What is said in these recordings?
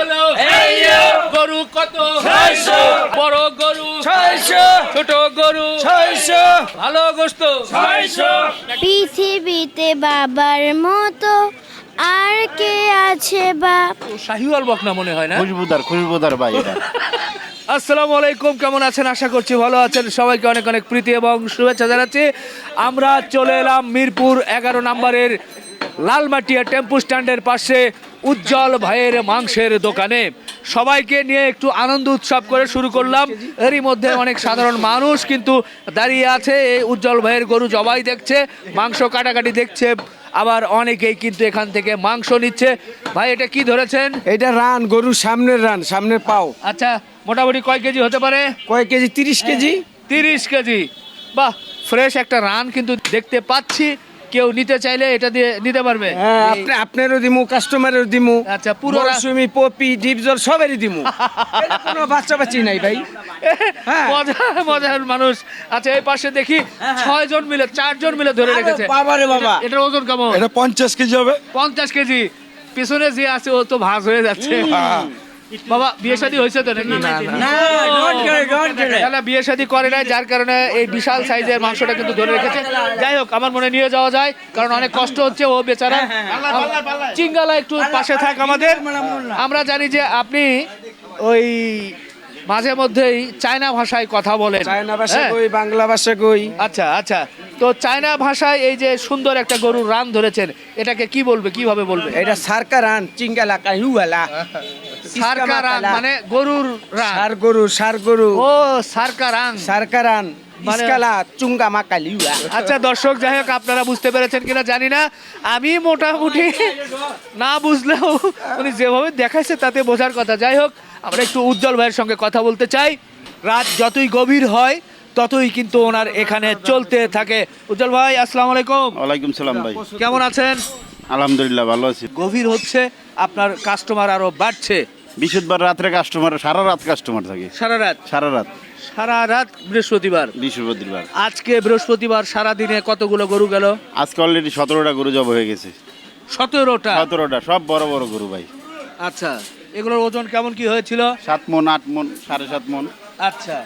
বলো গরু কত? ছয়শো। বড় গরু? ছয়শো। ছোট গরু? ছয়শো। ভালো গোস্ত? ছয়শো। পৃথিবীতে বাবার মতো আর কে আছে বাপ শাহিওয়াল বকনা মনে হয় না? খুশবুদার খুশবুদার ভাই এটা। আসসালামু আলাইকুম কেমন আছেন? আশা করছি ভালো আছেন। সবাইকে অনেক অনেক প্রীতি এবং শুভেচ্ছা জানাচ্ছি। আমরা চলে এলাম মিরপুর এগারো নম্বরের লালমাটিয়া টেম্পু স্ট্যান্ডের পাশে। উজ্জ্বল ভাইয়ের মাংসের দোকানে। সবাইকে নিয়ে একটু আনন্দ উৎসব করে শুরু করলাম। এরই মধ্যে অনেক সাধারণ মানুষ কিন্তু দাঁড়িয়ে আছে। এই উজ্জ্বল ভাইয়ের গরু জবাই দেখছে মাংস কাটাকাটি দেখছে আবার অনেকেই কিন্তু এখান থেকে মাংস নিচ্ছে। ভাই এটা কি ধরেছেন? এটা রান গরুর সামনের রান সামনের পাও। আচ্ছা মোটামুটি কয় কেজি হতে পারে? কয় কেজি? তিরিশ কেজি। তিরিশ কেজি। বাহ ফ্রেশ একটা রান কিন্তু দেখতে পাচ্ছি। কেউ নিতে চাইলে এটা দিয়ে নিতে পারবে। হ্যাঁ আপনি আপনারও দিমু কাস্টমারেরও দিমু আচ্ছা, পুরো মৌসুমি পপি ডিপজল সবেরই দিমু। এটা কোনো বাচ্চা বাচ্চি নাই ভাই। হ্যাঁ। মজা মজার মানুষ। আচ্ছা এই পাশে দেখি ছয় জন মিলে চারজন মিলে ধরে রেখেছে। বাবা রে বাবা। এটার ওজন কেমন? এটা পঞ্চাশ কেজি হবে। পঞ্চাশ কেজি। পিছনে যে আছে ও তো ভাস হয়ে যাচ্ছে। বাবা বিয়ে শাদী হয়েছে তো নাকি? না বিয়ে শাদী করে নাই যার কারণে এই বিশাল সাইজের মাংসটা কিন্তু ধরে রেখেছে। যাই হোক আমার মনে নিয়ে যাওয়া যায় কারণ অনেক কষ্ট হচ্ছে ও বেচারা। চিঙ্গালা একটু পাশে থাক আমাদের। আমরা জানি যে আপনি ওই মাঝে মধ্যেই চায়না ভাষায় কথা বলেন। চায়না ভাষা হ্যাঁ? কই বাংলা ভাষা কই? আচ্ছা আচ্ছা। তো চায়না ভাষায় এই যে সুন্দর একটা গরুর রান ধরেছেন এটাকে কি বলবে কীভাবে বলবে? এটা সারকা রান চিঙ্গালা কাহিউয়ালা। সারকা রান মানে গরুর রান সার গরু সার গরু ও সারকা রান সারকা মানে- ইসকালা চুঙ্গা মাকালিউয়া আচ্ছা দর্শক যাই হোক আপনারা বুঝতে পেরেছেন কিনা জানি না। আমি মোটামুটি না বুঝলেও উনি যেভাবে দেখাইছে তাতে বোঝার কথা। যাই হোক আমরা একটু উজ্জ্বল ভাইয়ের সঙ্গে কথা বলতে চাই। রাত যতই গভীর হয় ততই কিন্তু ওনার এখানে চলতে থাকে। উজ্জ্বল ভাই আসসালামু আলাইকুম। ওয়ালাইকুম সালাম ভাই। কেমন আছেন? আলহামদুলিল্লাহ ভালো আছি। গভীর হচ্ছে আপনার কাস্টমার আরও বাড়ছে। বৃহস্পতিবার রাত্রে কাস্টমার সারা রাত কাস্টমার থাকে। সারা রাত? সারা রাত। সারা রাত বৃহস্পতিবার? বৃহস্পতিবার। আজকে বৃহস্পতিবার সারা দিনে কতগুলো গরু গেল? আজকে অলরেডি সতেরোটা গরু জব হয়ে গেছে। সতেরোটা? সতেরোটা সব বড় বড় গরু ভাই। আচ্ছা এগুলোর ওজন কেমন কি হয়েছিল? সাত মন আট মন সাড়ে সাত মন। আচ্ছা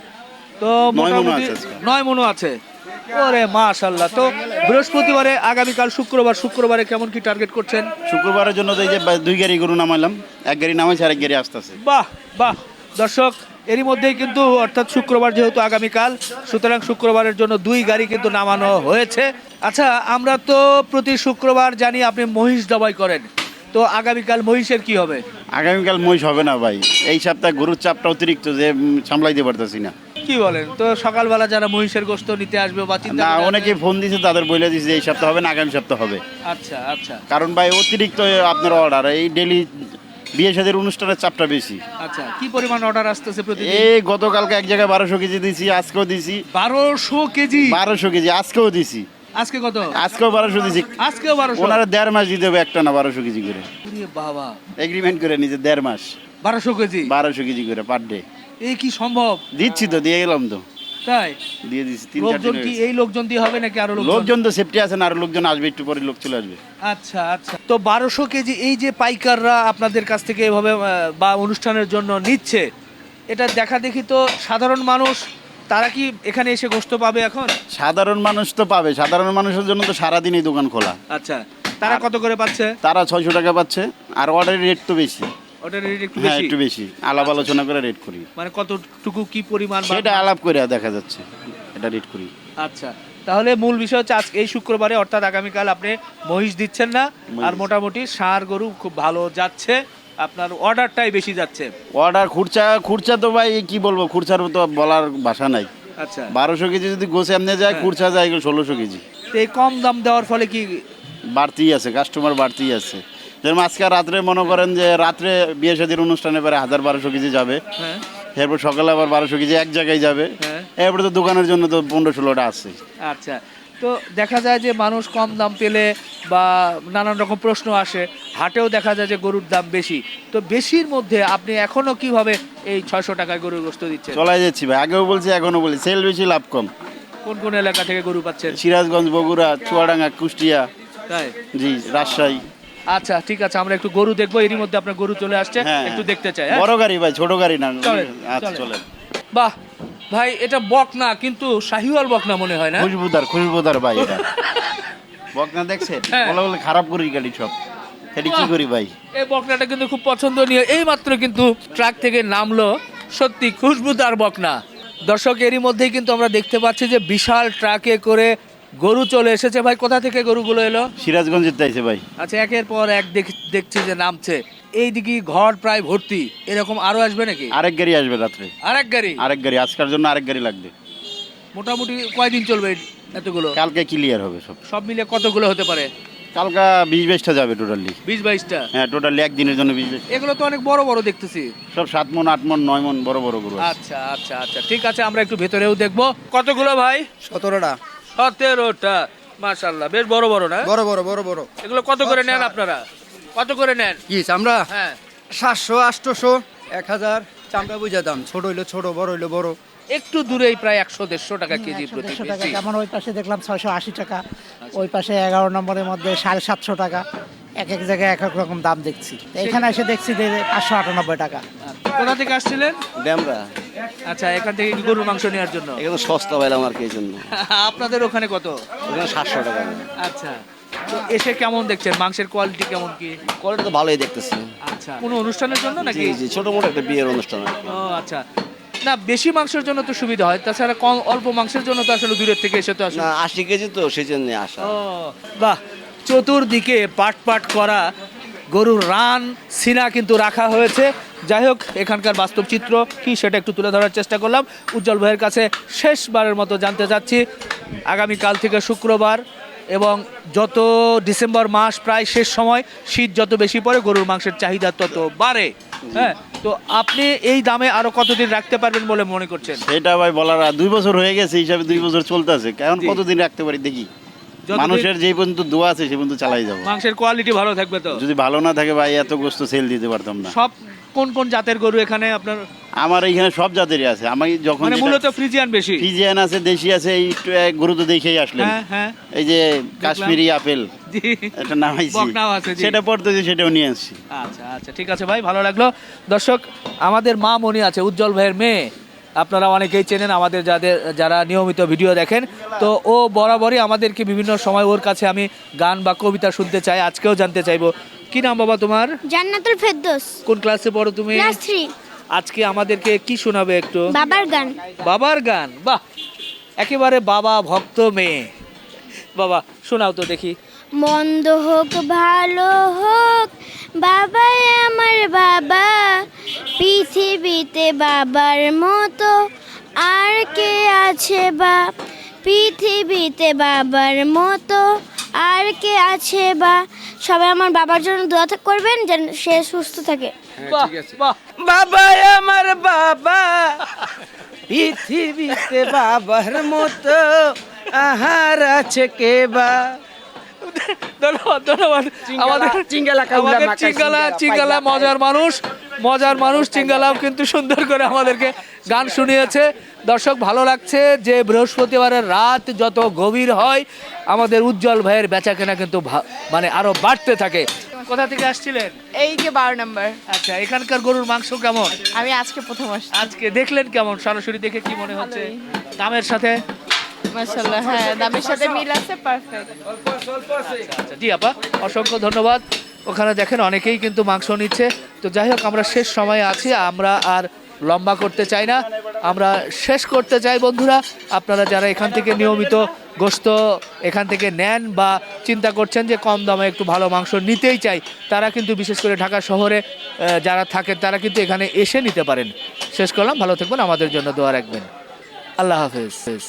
তো মোটামুটি। নয় মনো আছে। ওরে মাশাল্লাহ তো বৃহস্পতিবারে আগামীকাল শুক্রবার শুক্রবারে কেমন কি টার্গেট করছেন? শুক্রবারের জন্য এই যে দুই গাড়ি গরু নামাইলাম। এক গাড়ি নামাইছে আর এক গাড়ি আসতেছে। বাহ বাহ। দর্শক এরই মধ্যেই কিন্তু অর্থাৎ শুক্রবার যেহেতু আগামীকাল সুতরাং শুক্রবারের জন্য দুই গাড়ি কিন্তু নামানো হয়েছে। আচ্ছা আমরা তো প্রতি শুক্রবার জানি আপনি মহিষ জবাই করেন। তো আগামীকাল মহিষের কি হবে? আগামীকাল মহিষ হবে না ভাই। এই সপ্তাহে গরুর চাপটা অতিরিক্ত যে সামলাইতে পারতেছি না। কি বলেন? তো সকালবেলা যারা মহিষের গোস্ত নিতে আসবে বা চিন্তা না করে অনেকে ফোন দিছে তাদের বলে দিছে যে এই সপ্তাহ হবে না আগামী সপ্তাহ হবে। আচ্ছা আচ্ছা। কারণ ভাই অতিরিক্ত আপনার অর্ডার এই ডেলি বিয়ে সাদের অনুষ্ঠানের চাপটা বেশি। আচ্ছা কি পরিমাণ অর্ডার আসতেছে প্রতিদিন? এই গতকালকে এক জায়গায় বারোশো কেজি দিছি আজকেও দিছি। বারোশো কেজি? বারোশো কেজি আজকেও দিছি। আজকে কত? আজকেও বারোশো দিছি। আজকেও বারোশো? ওনারা দেড় মাস দিতে হবে একটা না বারোশো কেজি করে। বাবা। এগ্রিমেন্ট করে নিজে দেড় মাস। বারোশো কেজি? বারোশো কেজি করে পার ডে এই কি সম্ভব? দিচ্ছি তো দিয়ে গেলাম তো। তাই? দিয়ে দিচ্ছি তিন চার লোকজন দিন কি হয়ে গেছে। এই লোকজন দিয়ে হবে নাকি আরও লোকজন? লোকজন তো সেফটি আছে না আরও লোকজন আসবে একটু পরে লোক চলে আসবে। আচ্ছা আচ্ছা। তো বারোশো কেজি এই যে পাইকাররা আপনাদের কাছ থেকে এভাবে আহ, বা অনুষ্ঠানের জন্য নিচ্ছে এটা দেখা দেখি তো সাধারণ মানুষ তারা কি এখানে এসে গোস্ত পাবে এখন? সাধারণ মানুষ তো পাবে সাধারণ মানুষের জন্য তো সারাদিনই দোকান খোলা। আচ্ছা তারা কত করে পাচ্ছে? তারা ছয়শো টাকা পাচ্ছে আর অর্ডারের রেট তো বেশি। ওটার রেট একটু হ্যাঁ বেশি? একটু বেশি। আলাপ আলোচনা করে রেট করি। মানে কতটুকু কি পরিমাণ বা- সেটা আলাপ করে দেখা যাচ্ছে। এটা রেট করি। আচ্ছা তাহলে মূল বিষয় হচ্ছে আজকে এই শুক্রবারে অর্থাৎ আগামীকাল আপনি মহিষ দিচ্ছেন না মহিষ। আর মোটামুটি ষাঁড় গরু খুব ভালো যাচ্ছে। আপনার অর্ডারটাই বেশি যাচ্ছে। অর্ডার খুরচা খুরচা তো ভাই কি বলব খুরচার তো বলার ভাষা নাই। আচ্ছা। বারোশো কেজি যদি গোছে এমনি যায় খুরচা যায় ষোলোশো কেজি। তো এই কম দাম দেওয়ার ফলে কি বাড়তিই আছে কাস্টমার বাড়তিই আছে। যেরকম আজকে রাত্রে মনে করেন যে রাত্রে বিয়ে শাদির অনুষ্ঠানে পরে হাজার বারোশো কেজি যাবে। হ্যাঁ। এরপর সকালে আবার বারোশো কেজি এক জায়গায় যাবে। হ্যাঁ। এরপরে তো দোকানের জন্য তো পনেরো ষোলোটা আছে। আচ্ছা। তো দেখা যায় যে মানুষ কম দাম পেলে বা নানান রকম প্রশ্ন আসে হাটেও দেখা যায় যে গরুর দাম বেশি। তো বেশির মধ্যে আপনি এখনও কীভাবে এই ছয়শো টাকায় গরুর গোস্ত দিচ্ছেন? চলাই যাচ্ছি ভাই আগেও বলছি এখনও বলি সেল বেশি লাভ কম। কোন কোন এলাকা থেকে গরু পাচ্ছেন? সিরাজগঞ্জ বগুড়া চুয়াডাঙ্গা কুষ্টিয়া। তাই? জি রাজশাহী। আচ্ছা ঠিক আছে আমরা একটু গরু দেখব এরই মধ্যে আপনার গরু চলে আসছে হ্যাঁ একটু দেখতে চাই হ্যাঁ? বড় গাড়ি ভাই ছোট গাড়ি না আচ্ছা চলেন। বাহ ভাই এটা বকনা কিন্তু শাহিওয়াল বকনা মনে হয় না? খুশবুদার খুশবুদার ভাই এটা। বকনা দেখছেন? হ্যাঁ। বলে বলে খারাপ করি গাড়ি সব। এটি কি করি ভাই? এই বকনাটা কিন্তু খুব পছন্দনীয়। এই মাত্র কিন্তু ট্রাক থেকে নামলো সত্যি খুশবুদার বকনা। দর্শক এরই মধ্যেই কিন্তু আমরা দেখতে পাচ্ছি যে বিশাল ট্রাকে করে গরু চলে এসেছে ভাই কোথা থেকে গরুগুলো এলো? সিরাজগঞ্জের তাইছে ভাই। আচ্ছা একের পর এক দেখ- দেখছি যে নামছে। এইদিকে ঘর প্রায় ভর্তি। এরকম আরও আসবে নাকি? আরেক গাড়ি আসবে রাত্রে। আরেক গাড়ি? আরেক গাড়ি আজকের জন্য আরেক গাড়ি লাগবে। মোটামুটি কয়দিন চলবে এতগুলো? কালকে ক্লিয়ার হবে সব। সব মিলে কতগুলো হতে পারে? কালকা বিশ বাইশটা যাবে টোটালি বিশ বাইশটা? হ্যাঁ টোটালি একদিনের জন্য বিশ বাইশ। এগুলো তো অনেক বড় বড় দেখতেছি। সব সাত মন আট মন নয় মন বড় বড় গরু আচ্ছা আচ্ছা আচ্ছা ঠিক আছে আমরা একটু ভেতরেও দেখব। কতগুলো ভাই? সতেরোটা। সতেরোটা মাশাল্লাহ বেশ বড় বড় না? বড় বড় বড় বড়। এগুলো কত করে নেন আপনারা? কত করে নেন? কি আমরা হ্যাঁ। সাতশো আটশোশো এক হাজার চামড়া বুঝা দাম। ছোট হইল ছোট বড় হইল বড়। একটু দূরেই প্রায় একশো দেড়শো টাকা কেজি প্রতি দেড়শো টাকা। কেজি। যেমন ওই পাশে দেখলাম ছয়শো আশি টাকা। ওই পাশে এগারো নম্বরের মধ্যে সাড়ে সাতশো টাকা। এক এক জায়গায় এক এক রকম দাম দেখছি। এখানে এসে দেখছি যে পাঁচশো আটানব্বই টাকা। কোথা থেকে আসছিলেন? ড্যামরা আচ্ছা এখান থেকে গরুর মাংস নেওয়ার জন্য? এখানে সস্তা পাইলাম আর কি এই জন্য। আপনাদের ওখানে কত? ওখানে সাতশো টাকা। আচ্ছা তো এসে কেমন দেখছেন? মাংসের কোয়ালিটি কেমন কি? কোয়ালিটি তো ভালোই দেখতেছি। আচ্ছা কোনো অনুষ্ঠানের জন্য নাকি? জি জি ছোট মোটো একটা বিয়ের অনুষ্ঠান আর কি। ও আচ্ছা। না বেশি মাংসের জন্য তো সুবিধা হয়। তাছাড়া কম অল্প মাংসের জন্য তো আসলে দূরের থেকে এসে তো আসলে না আশি কেজি তো সেই জন্য আসা। ও বাহ। চতুর্দিকে পাট পাট করা গরুর রান সিনা কিন্তু রাখা হয়েছে। যাই হোক এখানকার বাস্তব চিত্র কি সেটা একটু তুলে ধরার চেষ্টা করলাম। উজ্জ্বল ভাইয়ের কাছে শেষবারের মতো জানতে চাচ্ছি। আগামীকাল থেকে শুক্রবার এবং যত ডিসেম্বর মাস প্রায় শেষ সময় শীত যত বেশি পড়ে গরুর মাংসের চাহিদা তত বাড়ে। হ্যাঁ তো আপনি এই দামে আরও কতদিন রাখতে পারবেন বলে মনে করছেন? সেটা ভাই বলার দুই বছর হয়ে গেছে হিসাবে দুই বছর চলতেছে কারণ কতদিন রাখতে পারি দেখি। মানুষের যে পর্যন্ত দোয়া আছে সে পর্যন্ত চালাই যাব। মাংসের কোয়ালিটি ভালো থাকবে তো? যদি ভালো না থাকে ভাই এত গোস্ত সেল দিতে পারতাম না। সব কোন কোন জাতের গরু এখানে আপনার? আমার এখানে সব জাতেরই আছে। আমি যখন মানে মূলত ফ্রিজিয়ান বেশি? ফ্রিজিয়ান আছে দেশি আছে এই গরু তো দেখেই আসলেন। হ্যাঁ হ্যাঁ। এই যে কাশ্মীরি আপেল। জি। এটা বকনাও আছে, জি। সেটা পড়তেছি সেটাও নিয়ে আসছি। আচ্ছা আচ্ছা ঠিক আছে ভাই ভালো লাগল। দর্শক আমাদের মা মনি আছে উজ্জ্বল ভাইয়ের মেয়ে। আপনারা অনেকেই চেনেন আমাদের যাদের যারা নিয়মিত ভিডিও দেখেন। তো ও বরাবরই আমাদেরকে বিভিন্ন সময় ওর কাছে আমি গান বা কবিতা শুনতে চাই। আজকেও জানতে চাইব। কি নাম বাবা তোমার? জান্নাতুল ফেরদৌস। কোন ক্লাসে পড়ো তুমি? ক্লাস থ্রি আজকে আমাদেরকে কি শোনাবে একটু? বাবার গান। বাবার গান বাহ! একেবারে বাবা ভক্ত মেয়ে। বাবা শোনাও তো দেখি। মন্দ হোক ভালো হোক বাবাই আমার বাবা। পৃথিবীতে বাবার মতো আর কে আছে বা? পৃথিবীতে বাবার মতো আর কে আছে বা? সবাই আমার বাবার জন্য দোয়া থাক- করবেন যেন সে সুস্থ থাকে। বাহ বাহ। বাবা আমার বাবা পৃথিবীতে বাবার মতো আহার আছে কে বা? ধন্যবাদ ধন্যবাদ। আমাদের চিঙ্গালা আমাদের চিঙ্গালা চিঙ্গালা মজার মানুষ মজার মানুষ চিঙ্গালাও কিন্তু সুন্দর করে আমাদেরকে গান শুনিয়েছে। দর্শক ভালো লাগছে যে বৃহস্পতিবারের রাত যত গভীর হয় আমাদের উজ্জ্বল ভাইয়ের বেচা কেনা কিন্তু মানে আরও বাড়তে থাকে। কোথা থেকে আসছিলেন? এই যে বারো নাম্বার। আচ্ছা এখানকার গরুর মাংস কেমন? আমি আজকে প্রথম আসছি। আজকে দেখলেন কেমন? সরাসরি দেখে কি মনে হচ্ছে? দামের সাথে? হ্যাঁ আচ্ছা অসংখ্য ধন্যবাদ। ওখানে দেখেন অনেকেই কিন্তু মাংস নিচ্ছে। তো যাই হোক, আমরা শেষ সময়ে আছি, আমরা আর লম্বা করতে চাই না। আমরা শেষ করতে চাই, বন্ধুরা। আপনারা যারা এখান থেকে নিয়মিত গোস্ত এখান থেকে নেন বা চিন্তা করছেন যে কম দামে একটু ভালো মাংস নিতেই চাই, তারা কিন্তু বিশেষ করে ঢাকা শহরে যারা থাকেন, তারা কিন্তু এখানে এসে নিতে পারেন। শেষ করলাম, ভালো থাকবেন, আমাদের জন্য দোয়া রাখবেন। আল্লাহ হাফেজ।